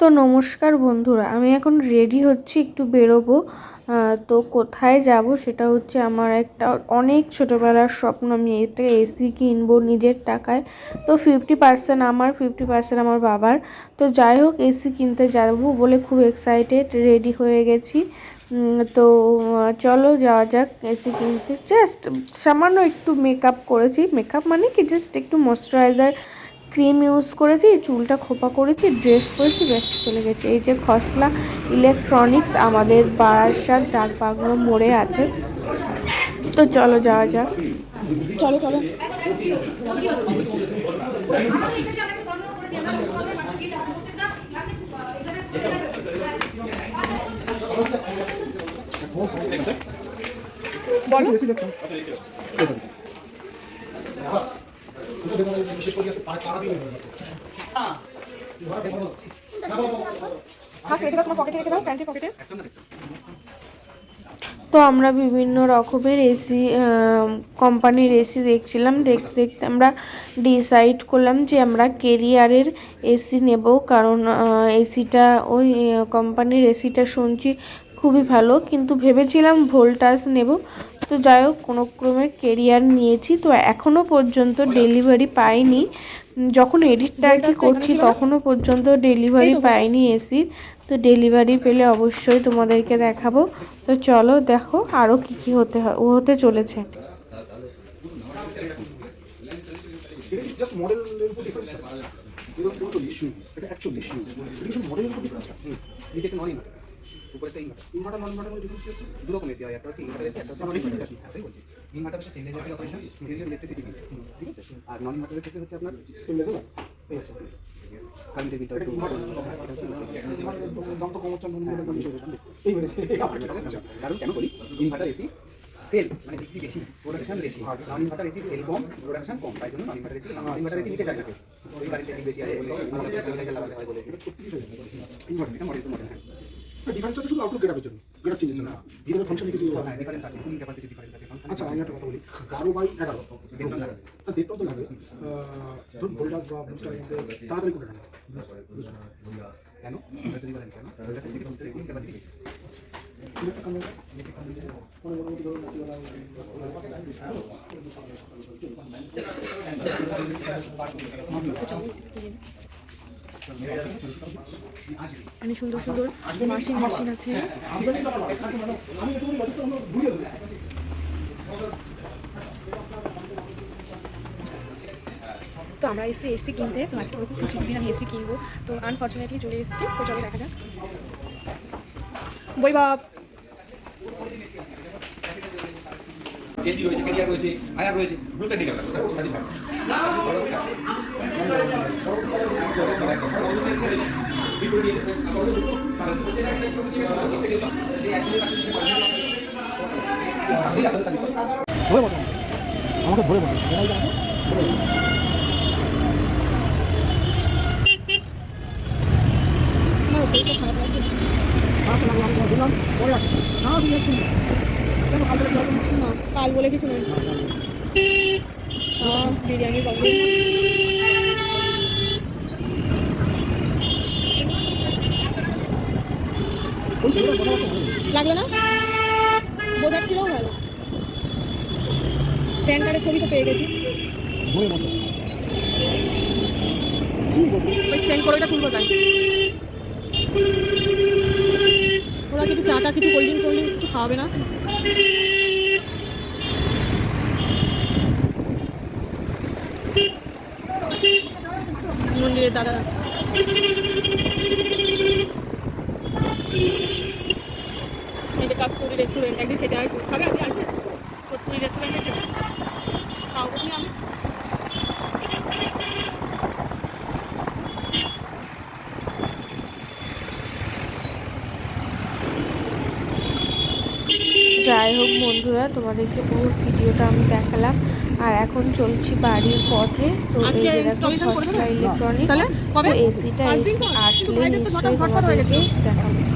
তো নমস্কার বন্ধুরা, আমি এখন রেডি হচ্ছি একটু বেরোবো। তো কোথায় যাব সেটা হচ্ছে আমার একটা অনেক ছোটোবেলার স্বপ্ন, আমি একটা এসি কিনবো নিজের টাকায়। তো ফিফটি পার্সেন্ট আমার ফিফটি পার্সেন্ট আমার বাবার। তো যাই হোক এসি কিনতে যাব বলে খুব এক্সাইটেড রেডি হয়ে গেছি। তো চলো যাওয়া যাক এসি কিনতে। জাস্ট সামান্য একটু মেকআপ করেছি। মেকআপ মানে কি? জাস্ট একটু ময়শ্চারাইজার ক্রিম ইউজ করেছি চুলটা খোপা করেছি ড্রেস পরেছি ব্যাস চলে গেছে। এই যে খসলা ইলেকট্রনিক্স আমাদের বারাসাত ডাকবাংলো মোড়ে আছে। তো চলো যাওয়া যাক। চলো চলো। বলো। তো আমরা বিভিন্ন রকমের এসি কোম্পানির এসি দেখছিলাম। দেখতে দেখতে আমরা ডিসাইড করলাম যে আমরা কেরিয়ারের এসি নেব কারণ এসিটা ওই কোম্পানির এসিটা শুনছি খুবই ভালো। কিন্তু ভেবেছিলাম ভোল্টাস নেব। তো যাই হোক কোনো ক্রমে কেরিয়ার নিয়েছি। তো এখনও পর্যন্ত ডেলিভারি পাইনি। যখন এডিটটা আর কি করছি তখনও পর্যন্ত ডেলিভারি পাইনি এসির তো ডেলিভারি পেলে অবশ্যই তোমাদেরকে দেখাবো। তো চলো দেখো আরও কী কী হতে হয় হতে চলেছে। ডিফারেন্স উপর difference non inverter inverter non inverter difference কি হচ্ছে দু রকম এসি হয় একটা হচ্ছে ইনভার্টার এসি একটা হচ্ছে ইনভার্টার আছে। এসি বলছি ইনভার্টার হচ্ছে single electric operation single electricity ঠিক আছে আর নন ইনভার্টারের ক্ষেত্রে হচ্ছে আপনার সেম লেভেল এই হচ্ছে কারেন্টের বিলটা একটু দাম তো কম নন এই কারণ কেন বলি ইনভার্টার এসি সেল মানে বিক্রি বেশি প্রোডাকশন বেশি নন ইনভার্টার এসি সেল কম প্রোডাকশন কম তাই জন্য non inverter AC non inverter AC নিচে চার্জ থাকে ওই কারেন্টের বিল বেশি আছে হয় হয়ে ইনভার্টার এটা মডেল টু মডেল হ্যাঁ ডিফারেন্সটা তো শুধু আউটলুক গেটআপের জন্য গেটআপ চেঞ্জের জন্য। ভিতরে ফাংশন কিছু হ্যাঁ ডিফারেন্স আছে কুলিং ক্যাপাসিটি ডিফারেন্স আছে ফাংশন আচ্ছা আমি একটা কথা বলি। বারো বাই এগারো। দেড় লাগে। তা দেড়টাও তো লাগে ধরুন ভোল্টাস বা বুস্টারের মধ্যে তাড়াতাড়ি করে নেন। কেন? কেন? অনেক সুন্দর সুন্দর ওয়াশিং মেশিন আছে। তো আমরা এসছি এসছি কিনতে, তো আজকে ওরকম খুশি দিন, আমি এসি কিনবো। তো আনফর্চুনেটলি চলে এসছি, তো চলো দেখা যাক। বই বাপ! এলজি রয়েছে কেরিয়ার রয়েছে আয়ার রয়েছে ব্লু টেকনিক্যাল সার্টিফাইড আমাকে ধরে বলো না কাল বলে কিছু নেই বিরিয়ানি পাবো লাগল না। বোঝাচ্ছিলও ভালো প্যান কার্ডের ছবি তো পেয়ে গেছি। সেন্ড করে ওটা তুলবো তাই। ওরা কিছু চাটা কিছু কোল্ড ড্রিঙ্ক কোল্ড ড্রিঙ্ক কিছু খাওয়াবে না? মন্দিরের দাদা। যে কাস্তুরি রেস্টুরেন্ট একদিন খেতে হয়। খাবে? আগে আগে কস্তুরি রেস্টুরেন্টে খেতে খাওয়াবো কি আমি যাই হোক বন্ধুরা তোমাদেরকে পুরো ভিডিওটা আমি দেখালাম আর এখন চলছি বাড়ির পথে তো এই আজকে যে দেখো installation করে খসড়া দেবে? ইলেকট্রনিক? এসিটা? আসলে নিশ্চয়ই তোমাদেরকে। দেখাবো